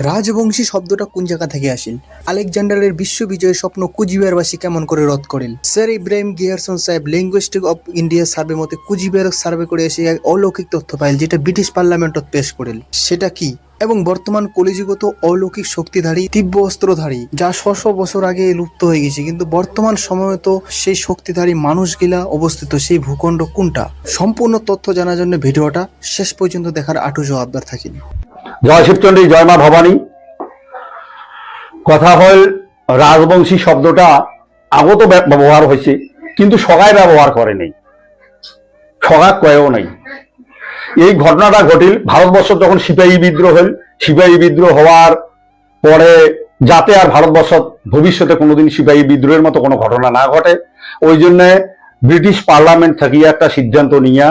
রাজবংশী শব্দটা কোন জায়গা থেকে আসিল আলেকজান্ডারের বিশ্ব বিজয়ের স্বপ্ন কুচবিহারবাসী কেমন করে রদ করেন? স্যার ইব্রাহিম গিয়ারসন সাহেব লিঙ্গুইস্টিক অফ ইন্ডিয়া সার্ভে মতে কুচবিহার সার্ভে করে এসে এক অলৌকিক তথ্য পাইল, যেটা ব্রিটিশ পার্লামেন্টত পেশ করেন। সেটা কি? এবং বর্তমান কলিযুগত অলৌকিক শক্তিধারী দিব্য অস্ত্রধারী, যা শ শ বছর আগে লুপ্ত হয়ে গেছে, কিন্তু বর্তমান সময়ে তো সেই শক্তিধারী মানুষগুলা অবস্থিত সেই ভূখণ্ড কোনটা? সম্পূর্ণ তথ্য জানার জন্য ভিডিওটা শেষ পর্যন্ত দেখার আটু জবাবদার থাকিল জয় শিবচন্ডী জয় মা ভবানী। কথা হল, রাজবংশী শব্দটা আগত ব্যবহার হয়েছে, কিন্তু সবাই ব্যবহার করে নেই। সগা কয়েও নাই। এই ঘটনাটা ঘটিল ভারতবর্ষ যখন সিপাহী বিদ্রোহ হল। সিপাহী বিদ্রোহ হওয়ার পরে যাতে আর ভারতবর্ষ ভবিষ্যতে কোনোদিন সিপাহী বিদ্রোহের মতো কোনো ঘটনা না ঘটে, ওই জন্য ব্রিটিশ পার্লামেন্ট থেকে একটা সিদ্ধান্ত নিয়ে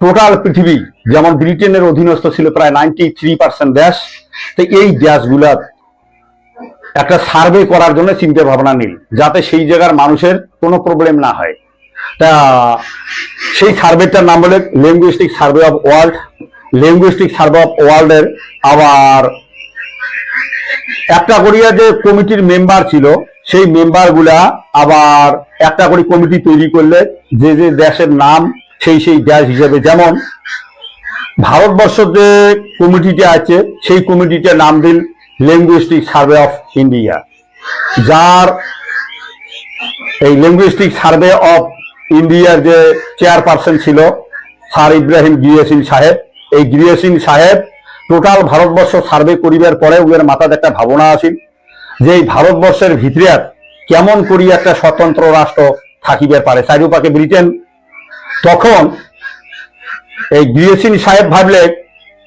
টোটাল পৃথিবী, যেমন ব্রিটেনের অধীনস্থ ছিল প্রায় নাইনটি থ্রি পার্সেন্ট দেশ, তো এই দেশগুলা একটা সার্ভে করার জন্য চিন্তা ভাবনা নিল, যাতে সেই জায়গার মানুষের কোনো প্রবলেম না হয়। তা সেই সার্ভেটার নাম বলে linguistic survey of world linguistic survey of ওয়ার্ল্ডের আবার একটা করিয়া যে কমিটির মেম্বার ছিল, সেই মেম্বারগুলা আবার একটা করে কমিটি তৈরি করলে যে যে দেশের নাম সেই সেই দেশ হিসেবে যেমন ভারতবর্ষ যে কমিটিটা আছে, সেই কমিটিটার নাম দিল লিঙ্গুইস্টিক সার্ভে অফ ইন্ডিয়া যার এই লিঙ্গুইস্টিক সার্ভে অফ ইন্ডিয়ার যে চেয়ারপারসন ছিল স্যার ইব্রাহিম গিয়েসিন সাহেব, এই গিয়েসিন সাহেব টোটাল ভারতবর্ষ সার্ভে করিবার পরে উনার মাথাতে একটা ভাবনা আসিল যে এই ভারতবর্ষের ভিতরে কেমন করি একটা স্বতন্ত্র রাষ্ট্র থাকিবে পারে। চারিপাকে ব্রিটেন তখন এই গিয়েসিন সাহেব ভাবলে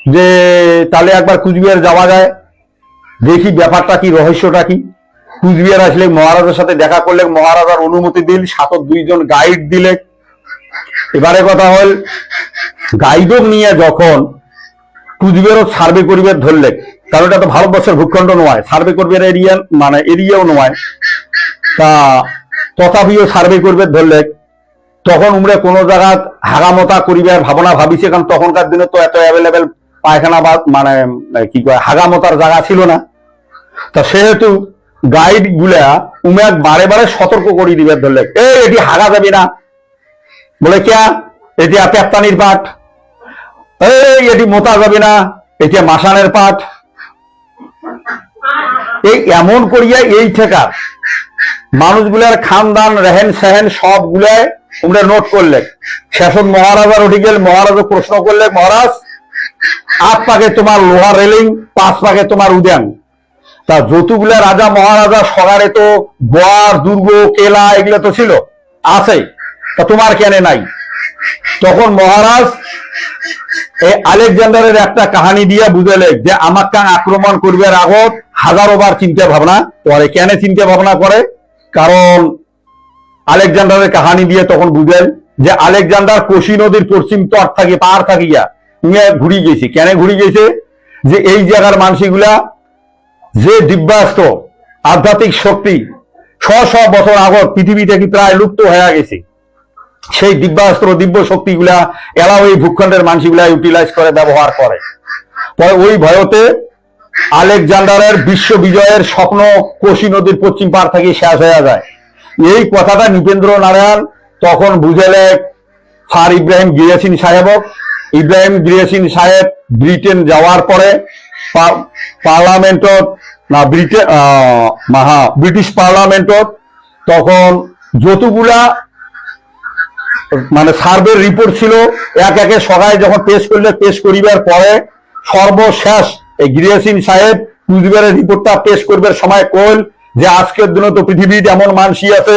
যে, তাহলে একবার কুচবিহার যাওয়া যায়, দেখি ব্যাপারটা কি, রহস্যটা কি। কুচবিহার আসলে মহারাজার সাথে দেখা করলে মহারাজার অনুমতি দিল সাথে দুইজন গাইড দিলে। এবারে কথা হল গাইডক নিয়ে যখন কুচবিহারও সার্ভে করিবার ধরলে কারণ এটা তো ভারতবর্ষের ভূখণ্ড নয়, সার্ভে করবার এরিয়া মানে এরিয়াও নয়। তা তথাপিও সার্ভে করবে ধরলে তখন উমরে কোনো জায়গা হাগামতা করিবার ভাবনা ভাবিছে, কারণ তখনকার দিনে তো এত অ্যাভেলেবেল পায়খানা বা মানে কি কয়, হাগামতার জায়গা ছিল না। তা সেহেতু গাইডগুলা উমেক বারে বারে সতর্ক করে দিবে ধরলে। এই, এটি হাগা যাবি না। বলে, ক্যা? এটি পেপ্তানির পাঠ। এই, এটি মোতা যাবে না। এটি মাসানের পাঠ। এই, এমন করিয়া এই ঠেকা। মানুষগুলার খানদান রেহেন সেহেন সবগুলায় তোমরা নোট করলে। শেষন মহারাজার উঠে গেল মহারাজা প্রশ্ন করলে, মহারাজ, আট পাকে তোমার লোহা রেলিং, পাঁচ পাকে তোমার উদ্যান। তা যতগুলা রাজা মহারাজা সগারে তো গোয়ার দুর্গ, কেলা এগুলো তো ছিল, আছে। তা তোমার কেন নাই? তখন মহারাজ এই আলেকজান্ডারের একটা কাহানি দিয়া বুঝালে যে আমার কান আক্রমণ করবার আগত হাজারো বার চিন্তা ভাবনা করে কেন চিন্তা ভাবনা করে? কারণ আলেকজান্ডারের কাহানি দিয়ে তখন বুঝেন যে আলেকজান্ডার কোশি নদীর পশ্চিম তট থাকি, পার থাকিয়া নিয়ে ঘুরি গেছে। কেন ঘুরি গেছে? যে এই জায়গার মানসিগুলা যে দিব্যাস্ত, আধ্যাত্মিক শক্তি, শ শ বছর আগত পৃথিবী থেকে প্রায় লুপ্ত হয়ে গেছে, সেই দিব্যাস্ত্র দিব্য শক্তিগুলা এরা ওই ভূখণ্ডের মানসিগুলা ইউটিলাইজ করে, ব্যবহার করে। পরে ওই ভয়তে আলেকজান্ডারের বিশ্ব বিজয়ের স্বপ্ন কোশি নদীর পশ্চিম পার থেকে শেষ হয়ে যায়। এই কথাটা নৃপেন্দ্র নারায়ণ তখন বুঝেলে স্যার ইব্রাহিম গিয়াসিন সাহেবক। ইব্রাহিম গিয়াসিন সাহেব ব্রিটেন যাওয়ার পরে পার্লামেন্টত না ব্রিটেন মাহা ব্রিটিশ পার্লামেন্টত তখন যতগুলা মানে সার্ভের রিপোর্ট ছিল, এক একে সবাই যখন পেশ করলে পেশ করিবার পরে সর্বশেষ এই গিরিয়াসিন সাহেব কুচবিহারের রিপোর্টটা পেশ করবার সময় কইল যে আজকের দিনে তো পৃথিবীতে এমন মানসি আছে,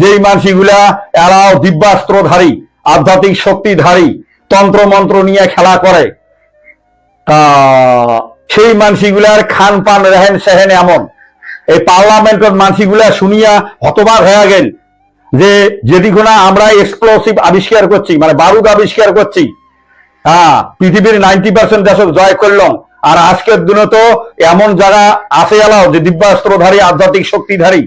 যেই মানসিগুলা এরাও দিব্যাস্ত্রধারী, আধ্যাত্মিক শক্তিধারী তন্ত্র মন্ত্র নিয়ে খেলা করে। সেই মানসিগুলার খান পান রেহেন সেহেন এমন। এই পার্লামেন্টের মানসিগুলা শুনিয়া হতবাক হয়ে গেল যে যেদিকোনা আমরা এক্সপ্লোসিভ আবিষ্কার করছি মানে বারুদ আবিষ্কার করছি হ্যাঁ পৃথিবীর নাইনটি পার্সেন্ট দেশক জয় করলাম আর আজকের দিনে তো এমন জায়গা আছে এলাও যে দিব্যাস্ত্রধারী, আধ্যাত্মিক শক্তিধারী।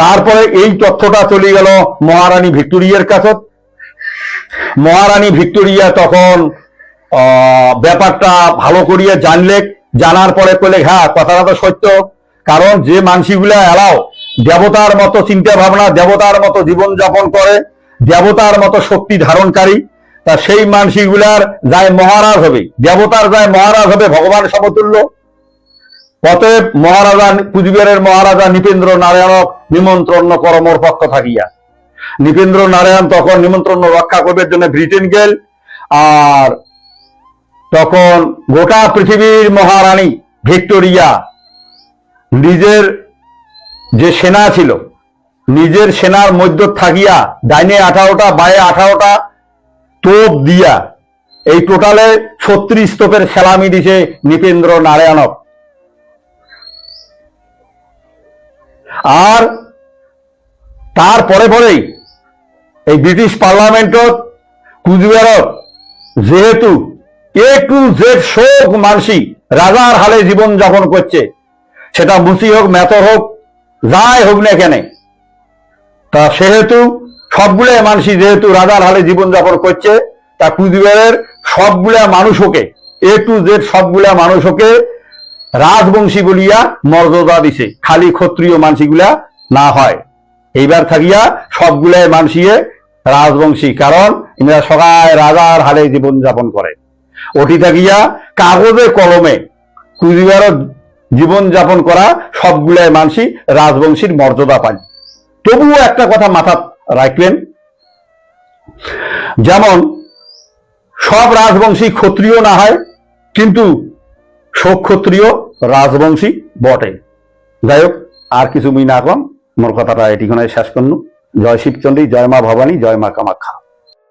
তারপরে এই তথ্যটা চলে গেল মহারানী ভিক্টোরিয়ার কাছে। মহারানী ভিক্টোরিয়া তখন ব্যাপারটা ভালো করিয়া জানলে, জানার পরে কইলে হ্যাঁ কথাটা তো সত্য। কারণ যে মানসিগুলা এলাও, দেবতার মতো চিন্তা ভাবনা দেবতার মতো জীবন যাপন করে, দেবতার মতো শক্তি ধারণকারী তা সেই মানসিগুলার যায় মহারাজ হবে, দেবতার যায় মহারাজ হবে ভগবান সমতুল্য। অতএব মহারাজা কুচবিহারের মহারাজা নৃপেন্দ্র নারায়ণক নিমন্ত্রণ করমর পক্ষ থাকিয়া। নৃপেন্দ্র নারায়ণ তখন নিমন্ত্রণ রক্ষা করবার জন্য ব্রিটেন গেল, আর তখন গোটা পৃথিবীর মহারানী ভিক্টোরিয়া নিজের যে সেনা ছিল, নিজের সেনার মধ্য থাকিয়া ডাইনে আঠারোটা, বায়ে আঠারোটা তোপ দিয়া এই টোটালে ছত্রিশ তোপের সেলামি দিছে নৃপেন্দ্র নারায়ণক। আর তারপরে পরেই এই ব্রিটিশ পার্লামেন্টত কুচবিহারত যেহেতু এ টু জেড শোক মানসি রাজার হালে জীবন যাপন করছে, সেটা মুসি হোক মেথর হোক, যাই হোক না কেন, তা সেহেতু সবগুলা মানুষই যেহেতু রাজার হালে জীবন যাপন করছে, তা কুচবিহারের সবগুলা মানুষকে এ টু জেড সবগুলা মানুষকে রাজবংশী বলিয়া মর্যাদা দিছে। খালি ক্ষত্রিয় মানসিগুলা না হয়। এইবার থাকিয়া সবগুলাই মানসিয়ে রাজবংশী, কারণ ইংরা সবাই রাজার হালে জীবন যাপন করে। ওটি থাকিয়া কাগজে কলমে কুচবিহারত জীবন যাপন করা সবগুলাই মানসি রাজবংশীর মর্যাদা পায়। তবুও একটা কথা মাথা রাখবেন। যেমন, সব রাজবংশী ক্ষত্রিয় না হয়, কিন্তু শোক ক্ষত্রিয় রাজবংশী বটে। যাই হোক, আর কিছু মুই না কম। মোর কথাটা এটিখানে শেষ করল জয় শিবচন্দ্রী জয় মা ভবানী, জয় মা কামাখ্যা।